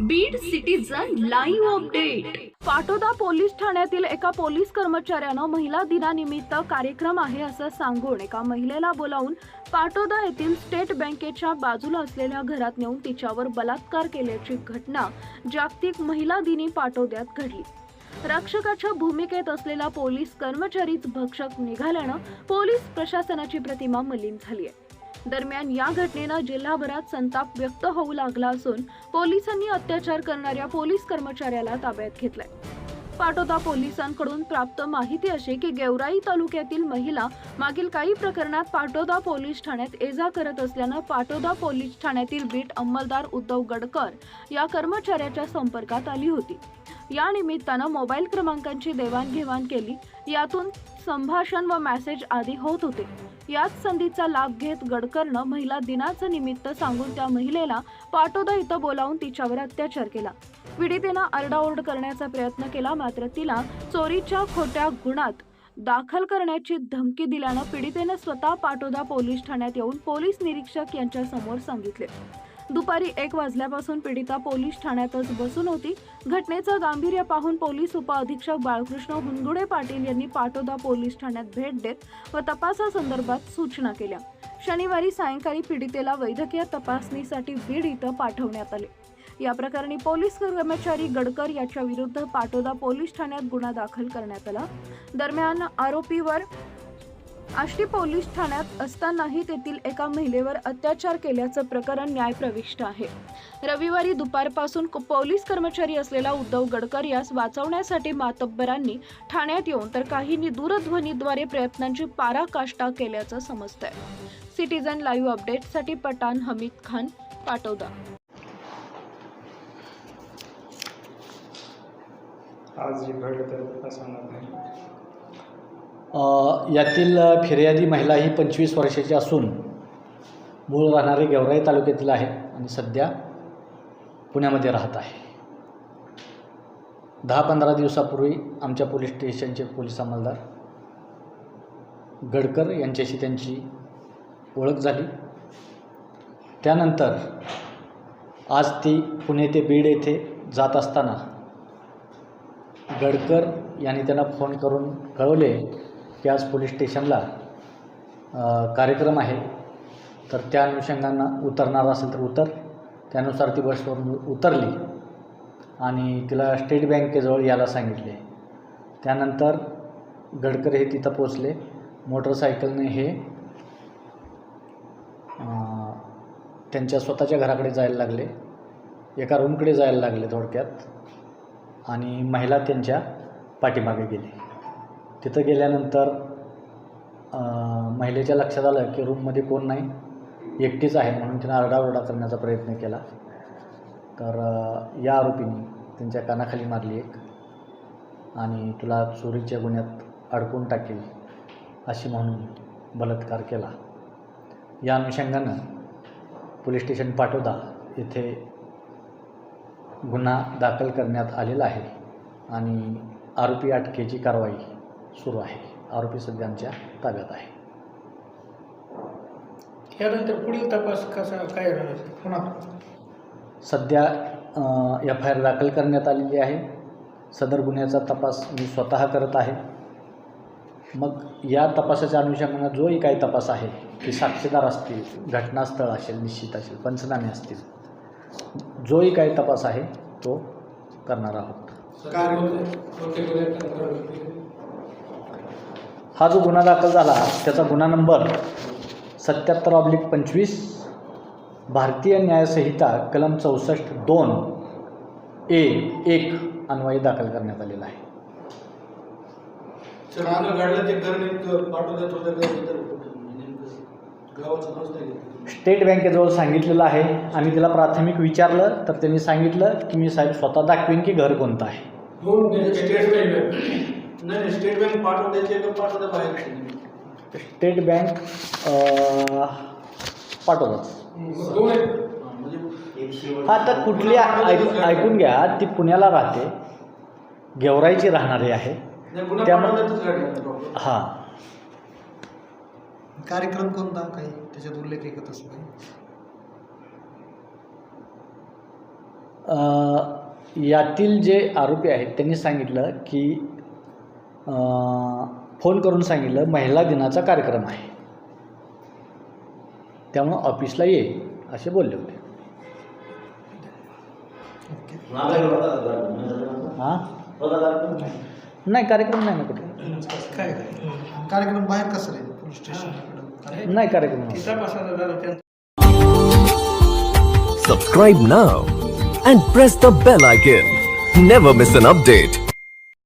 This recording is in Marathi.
Beed citizen live update Patoda police ठाण्यातील एका पोलीस कर्मचाऱ्यानं महिला दिनानिमित्त कार्यक्रम आहे असं सांगून एका महिलेला बोलावून पाटोदा येथील स्टेट बँकेच्या बाजूला असलेल्या घरात नेऊन तिच्यावर बलात्कार केल्याची घटना जागतिक महिला दिनी पाटोद्यात घडली. रक्षकाच्या भूमिकेत असलेला पोलीस कर्मचारीच भक्षक निघाल्यानं पोलीस प्रशासनाची प्रतिमा मलिन झाली आहे दरम्यान या घटनेनं जिल्हाभरात संताप व्यक्त होऊ लागला असून पोलिसांनी अत्याचार करणाऱ्या पोलीस कर्मचाऱ्याला ताब्यात घेतलाय. पाटोदा पोलिसांकडून प्राप्त माहिती अशी की गेवराई तालुक्यातील महिला मागील काही प्रकरणात पाटोदा पोलीस ठाण्यात एजा करत असल्यानं पाटोदा पोलीस ठाण्यातील बीट अंमलदार उद्धव गडकर या कर्मचाऱ्याच्या संपर्कात आली होती. या निमित्तानं मोबाईल क्रमांकांची देवाणघेवाण केली. यातून संभाषण व मॅसेज आदी होत होते. याच संधीचा लाभ घेत गडकरनं महिला दिनाचं निमित्त सांगून त्या महिलेला पाटोदा इथं बोलावून तिच्यावर अत्याचार केला. पीडितेनं आरडाओरड करण्याचा प्रयत्न केला मात्र तिला चोरीच्या खोट्या गुणात दाखल करण्याची धमकी दिल्यानं पीडितेनं स्वतः पाटोदा पोलीस ठाण्यात येऊन पोलीस निरीक्षक यांच्या समोर सांगितले. दुपारी एक वाजल्यापासून पीडिता पोलीस ठाण्यातच बसून होती. घटनेचं गांभीर्य पाहून पोलीस उपअधीक्षक बाळकृष्ण हुनगुडे पाटील यांनी पाटोदा पोलीस ठाण्यात भेट देत व तपासासंदर्भात सूचना केल्या. शनिवारी सायंकाळी पीडितेला वैद्यकीय तपासणीसाठी बीड इथं पाठवण्यात आले. या प्रकरणी पोलीस कर्मचारी गडकर याच्या विरुद्ध पाटोदा पोलीस ठाण्यात गुन्हा दाखल करण्यात आला. दरम्यान आरोपीवर आष्टी पोलीस ठाण्यात असतानाही तेथील एका महिलेवर अत्याचार केल्याचं प्रकरण न्यायप्रविष्ट आहे. रविवारी दुपारपासून पोलीस कर्मचारी असलेला उद्धव गडकर यास वाचवण्यासाठी मातब्बरांनी ठाण्यात येऊन तर काहींनी दूरध्वनीद्वारे प्रयत्नांची पाराकाष्ठा केल्याचं समजतंय. सिटीजन लाईव्ह अपडेटसाठी पठाण हमीद खान पाटोदा. आज जे घडलं तर असं नाही यातील फिर्यादी महिला ही पंचवीस वर्षाची असून मूळ राहणारे गेवराई तालुक्यातील आहे आणि सध्या पुण्यामध्ये राहत आहे. दहा पंधरा दिवसापूर्वी आमच्या पोलीस स्टेशनचे पोलीस अंमलदार गडकर यांच्याशी त्यांची ओळख झाली. त्यानंतर आज ती पुणे ते बीड येथे जात असताना गडकर यांनी त्यांना फोन करून कळवले की आज पोलीस स्टेशनला कार्यक्रम आहे. तर त्या अनुषंगानं उतरणार असेल तर उतर. त्यानुसार ती बसवरून उतरली आणि तिला स्टेट बँकेजवळ यायला सांगितले. त्यानंतर गडकरी हे तिथं पोचले मोटरसायकलने हे त्यांच्या स्वतःच्या घराकडे जायला लागले. एका रूमकडे जायला लागले थोडक्यात आणि महिला त्यांच्या पाठीमागे गेली. तिथं गेल्यानंतर महिलेच्या लक्षात आलं की रूममध्ये कोण नाही एकटीच आहे म्हणून तिनं आरडाओरडा करण्याचा प्रयत्न केला. तर या आरोपींनी त्यांच्या कानाखाली मारली एक आणि तुला चोरीच्या गुन्ह्यात अडकून टाकेल अशी म्हणून बलात्कार केला. या अनुषंगानं पोलीस स्टेशन पाटोदा येथे गुन्हा दाखल करण्यात आलेला आहे आणि आरोपी अटकेची कारवाई सुरू आहे. आरोपी सध्या आमच्या ताब्यात आहे. यानंतर पुढील तपास कसा काय राहणार पुन्हा. सध्या एफ आय आर दाखल करण्यात आलेली आहे. सदर गुन्ह्याचा तपास मी स्वतः करत आहे. मग या तपासाच्या अनुषंगानं जोही काही तपास आहे की साक्षीदार असतील घटनास्थळ असेल निश्चित असेल पंचनामे असतील जोही काही तपास आहे तो करणार आहोत. हा जो गुन्हा दाखल झाला त्याचा गुन्हा नंबर सत्याहत्तर ऑब्लिक पंचवीस भारतीय न्यायसंहिता कलम चौसष्ट दोन ए एक अन्वये दाखल करण्यात आलेला आहे? म्हणजे. स्टेट बँकेजवळ सांगितलेलं आहे आणि तिला प्राथमिक विचारलं तर त्यांनी सांगितलं की मी साहेब स्वतः दाखवीन की घर कोणतं आहे दोन स्टेट बँक नाही स्टेट बँक पाठवण्याचे का पाठवता बाहेर स्टेट बँक अं, पाठवतात दोन आहेत. हा, म्हणजे हा तर कुठली ऐक ऐकून घ्या ती पुण्याला राहते. गेवराईची राहणारी आहे. त्यामुळे- प्रॉब्लेम हां. कार्यक्रम कोणता? काही त्याच्यात उल्लेख आहे का तसं काही? अ, यातील जे आरोपी आहेत त्यांनी सांगितलं की फोन करून सांगितलं महिला दिनाचा कार्यक्रम आहे. त्यामुळं ऑफिसला ये असे बोलले होते. हां? नाही कार्यक्रम नाही ना कुठे? काय? कार्यक्रम बाहेर कसं रे पोलीस स्टेशन नाही कार्यक्रम नव्हता. ती तपासाला झाला त्यांचा. Subscribe now and press the bell